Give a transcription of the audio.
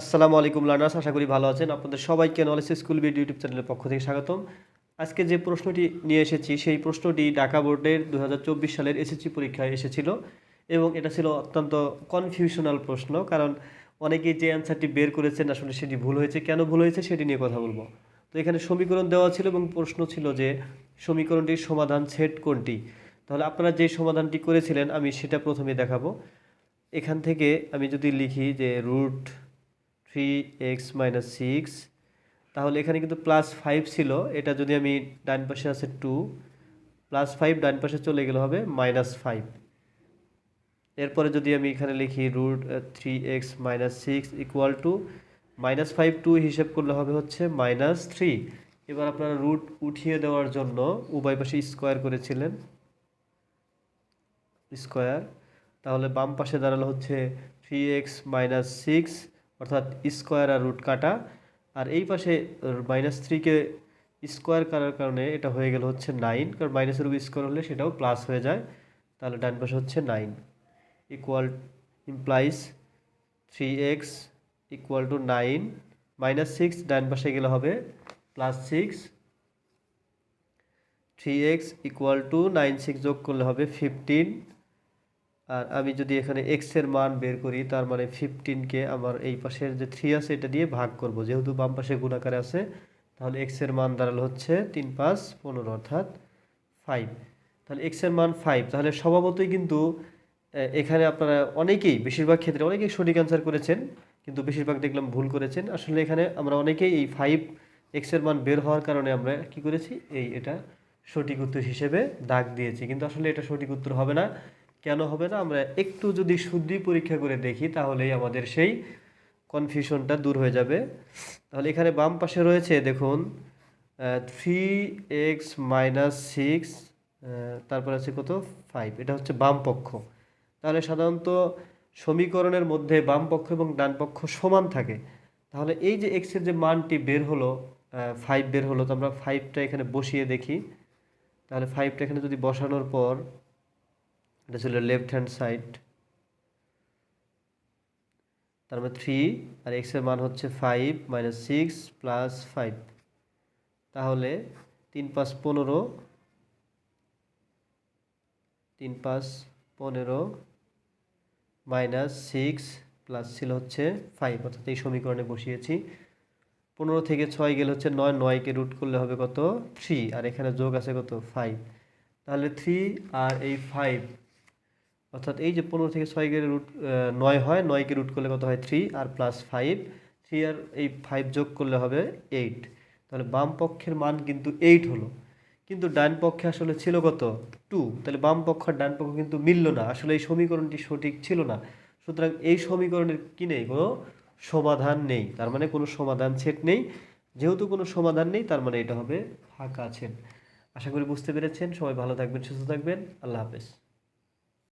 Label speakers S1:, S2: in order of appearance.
S1: আসসালামু আলাইকুম, লার্নার্স। আশা করি ভালো আছেন। আপনাদের সবাইকে নলেজ স্কুল বিড ইউটিউব চ্যানেলের পক্ষ থেকে স্বাগতম। আজকে যে প্রশ্নটি নিয়ে এসেছি, সেই প্রশ্নটি ঢাকা বোর্ডের দু হাজার চব্বিশ সালের এসএসসি পরীক্ষায় এসেছিল এবং এটা ছিল অত্যন্ত কনফিউশনাল প্রশ্ন, কারণ অনেকেই যে অ্যান্সারটি বের করেছেন আসলে সেটি ভুল হয়েছে। কেন ভুল হয়েছে সেটি নিয়ে কথা বলব। তো এখানে সমীকরণ দেওয়া ছিল এবং প্রশ্ন ছিল যে, সমীকরণটির সমাধান সেট কোনটি? তাহলে আপনারা যে সমাধানটি করেছিলেন, আমি সেটা প্রথমে দেখাবো। এখান থেকে আমি যদি লিখি যে root three x minus six তাহলে এখানে কিন্তু প্লাস ফাইভ ছিল, এটা যদি আমি ডান পাশে আছে টু প্লাস ফাইভ ডান পাশে চলে গেলে হবে মাইনাস ফাইভ এরপরে যদি আমি এখানে লিখি root three x minus six equal to minus five two হিসেব করলে হবে হচ্ছে মাইনাস থ্রি এবার আপনারা রুট উঠিয়ে দেওয়ার জন্য উভয় পাশে স্কোয়ার করেছিলেন স্কোয়ার তাহলে বাম পাশে দাঁড়াল হচ্ছে থ্রি এক্স মাইনাস সিক্স অর্থাৎ স্কোয়ার আর রুট কাটা। আর এই পাশে মাইনাস থ্রিকে স্কোয়ার করার কারণে এটা হয়ে গেল হচ্ছে নাইন কারণ মাইনাসের উপর স্কোয়ার হলে সেটাও প্লাস হয়ে যায়। তাহলে ডান পাশে হচ্ছে nine equal implies three x equal to nine minus six ডান পাশে গেলে হবে plus six three x equal to nine six যোগ করলে হবে ফিফটিন আর আমি যদি এখানে এক্সের মান বের করি, তার মানে ফিফটিনকে আমার এই পাশের যে থ্রি আছে, এটা দিয়ে ভাগ করব। যেহেতু বাম পাশে গুণাকারে আছে, তাহলে এক্সের মান দাঁড়াল হচ্ছে তিন পাঁচ পনেরো, অর্থাৎ ফাইভ তাহলে এক্সের মান ফাইভ তাহলে স্বভাবতই কিন্তু এখানে আপনারা অনেকেই, বেশিরভাগ ক্ষেত্রে অনেকেই সঠিক অ্যান্সার করেছেন, কিন্তু বেশিরভাগ দেখলাম ভুল করেছেন। আসলে এখানে আমরা অনেকেই এই ফাইভ এক্সের মান বের হওয়ার কারণে আমরা কি করেছি? এই এটা সঠিক উত্তর হিসেবে দাগ দিয়েছি। কিন্তু আসলে এটা সঠিক উত্তর হবে না। কেন হবে না? আমরা একটু যদি শুদ্ধি পরীক্ষা করে দেখি, তাহলেই আমাদের সেই কনফিউশনটা দূর হয়ে যাবে। তাহলে এখানে বাম পাশে রয়েছে, দেখুন থ্রি এক্স মাইনাস সিক্স তারপর আছে কত? ফাইভ এটা হচ্ছে বাম পক্ষ। তাহলে সাধারণত সমীকরণের মধ্যে বাম পক্ষ এবং ডান পক্ষ সমান থাকে। তাহলে এই যে এক্সের যে মানটি বের হলো ফাইভ বের হলো, তো আমরা ফাইভটা এখানে বসিয়ে দেখি। তাহলে ফাইভটা এখানে যদি বসানোর পর এটা ছিল লেফট হ্যান্ড সাইড তার মানে থ্রি আর এক্সের মান হচ্ছে five minus six plus five তাহলে তিন পাঁচ পনেরো, তিন পাঁচ পনেরো মাইনাস সিক্স প্লাস ছিল হচ্ছে ফাইভ অর্থাৎ এই সমীকরণে বসিয়েছি। পনেরো থেকে ছয় গেলে হচ্ছে নয় নয়কে রুট করলে হবে কত? থ্রি আর এখানে যোগ আছে কত? ফাইভ তাহলে থ্রি আর এই ফাইভ অর্থাৎ এই যে পনেরো থেকে ছয় গেলে রুট নয় হয় নয়কে রুট করলে কত হয়? থ্রি আর প্লাস ফাইভ থ্রি আর এই ফাইভ যোগ করলে হবে এইট তাহলে বাম পক্ষের মান কিন্তু এইট হলো। কিন্তু ডান পক্ষে আসলে ছিল কত? টু তাহলে বাম পক্ষ আর ডান পক্ষ কিন্তু মিলল না। আসলে এই সমীকরণটি সঠিক ছিল না। সুতরাং এই সমীকরণের কি নেই? কোনো সমাধান নেই। তার মানে কোনো সমাধান সেট নেই। যেহেতু কোনো সমাধান নেই, তার মানে এটা হবে ফাঁকা আছেন আশা করি বুঝতে পেরেছেন। সবাই ভালো থাকবেন, সুস্থ থাকবেন। আল্লাহ হাফেজ।